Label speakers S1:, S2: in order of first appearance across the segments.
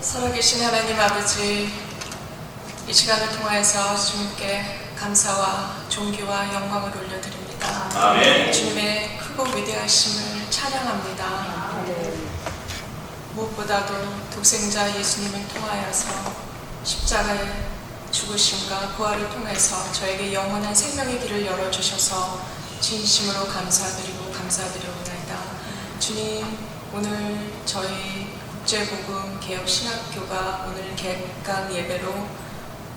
S1: 살아계신 하나님 아버지, 이 시간을 통하여서 주님께 감사와 존귀와 영광을 올려드립니다.
S2: 아멘.
S1: 주님의 크고 위대하심을 찬양합니다. 무엇보다도 독생자 예수님을 통하여서 십자가의 죽으심과 부활을 통해서 저에게 영원한 생명의 길을 열어주셔서 진심으로 감사드리고 감사드려옵나이다. 주님, 오늘 저희 국제복음 개혁신학교가 오늘 개강 예배로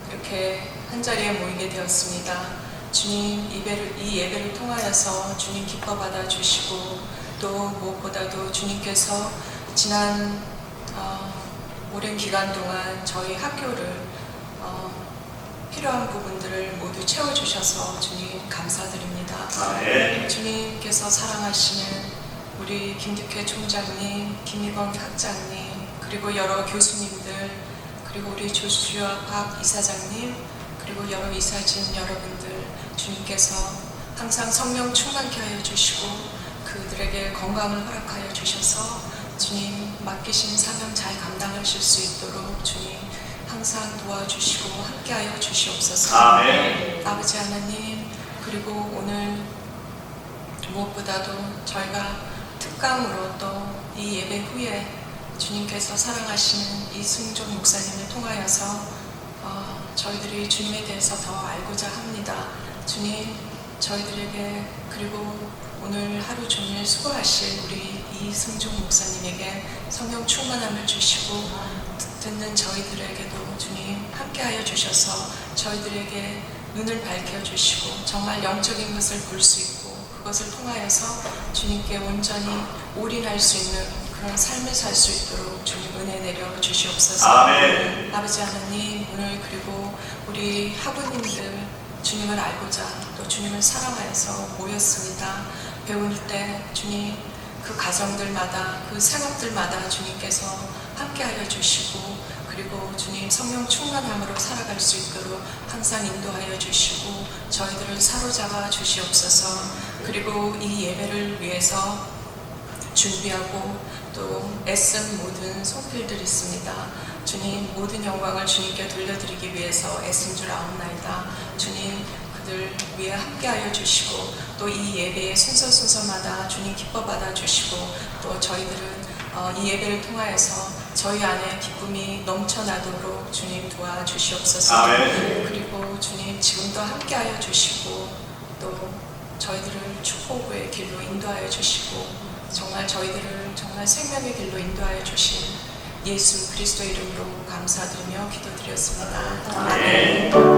S1: 이렇게 한 자리에 모이게 되었습니다. 주님, 이배를, 이 예배를 통하여서 주님 기뻐 받아 주시고 또 무엇보다도 주님께서 지난 어, 오랜 기간 동안 저희 학교를 어, 필요한 부분들을 모두 채워주셔서 주님 감사드립니다.
S2: 아멘.
S1: 주님께서 사랑하시는 우리 김득회 총장님, 김희건 학장님, 그리고 여러 교수님들, 그리고 우리 조수아 박 이사장님, 그리고 여러 이사진 여러분들, 주님께서 항상 성령 충만케 하여 주시고 그들에게 건강을 허락하여 주셔서 주님 맡기신 사명 잘 감당하실 수 있도록 주님 항상 도와주시고 함께하여 주시옵소서.
S2: 아멘.
S1: 아버지 하나님 그리고 오늘 무엇보다도 저희가 특강으로 또 이 예배 후에 주님께서 사랑하시는 이승종 목사님을 통하여서 어, 저희들이 주님에 대해서 더 알고자 합니다. 주님 저희들에게 그리고 오늘 하루 종일 수고하실 우리 이승종 목사님에게 성령 충만함을 주시고 듣는 저희들에게도 주님 함께하여 주셔서 저희들에게 눈을 밝혀 주시고 정말 영적인 것을 볼 수 있고 그것을 통하여서 주님께 온전히 올인할 수 있는 그런 삶을 살 수 있도록 주님 은혜 내려 주시옵소서.
S2: 아멘.
S1: 아버지 하나님 오늘 그리고 우리 학우님들 주님을 알고자 또 주님을 사랑하여서 모였습니다. 배울 때 주님 그 가정들마다 그 생업들마다 주님께서 함께하여 주시고 그리고 주님 성령 충만함으로 살아갈 수 있도록 항상 인도하여 주시고 저희들을 사로잡아 주시옵소서. 그리고 이 예배를 위해서 준비하고 또 애쓴 모든 손필들이 있습니다. 주님 모든 영광을 주님께 돌려드리기 위해서 애쓴 줄 아옵나이다. 주님 그들 위해 함께하여 주시고 또 이 예배의 순서 순서마다 주님 기뻐 받아 주시고 또 저희들은 어, 이 예배를 통하여서 저희 안에 기쁨이 넘쳐나도록 주님 도와주시옵소서.
S2: 아멘.
S1: 그리고 주님 지금도 함께하여 주시고 또 저희들을 축복의 길로 인도하여 주시고 정말 저희들을 정말 생명의 길로 인도하여 주신 예수 그리스도 이름으로 감사드리며 기도드렸습니다.
S2: 아멘.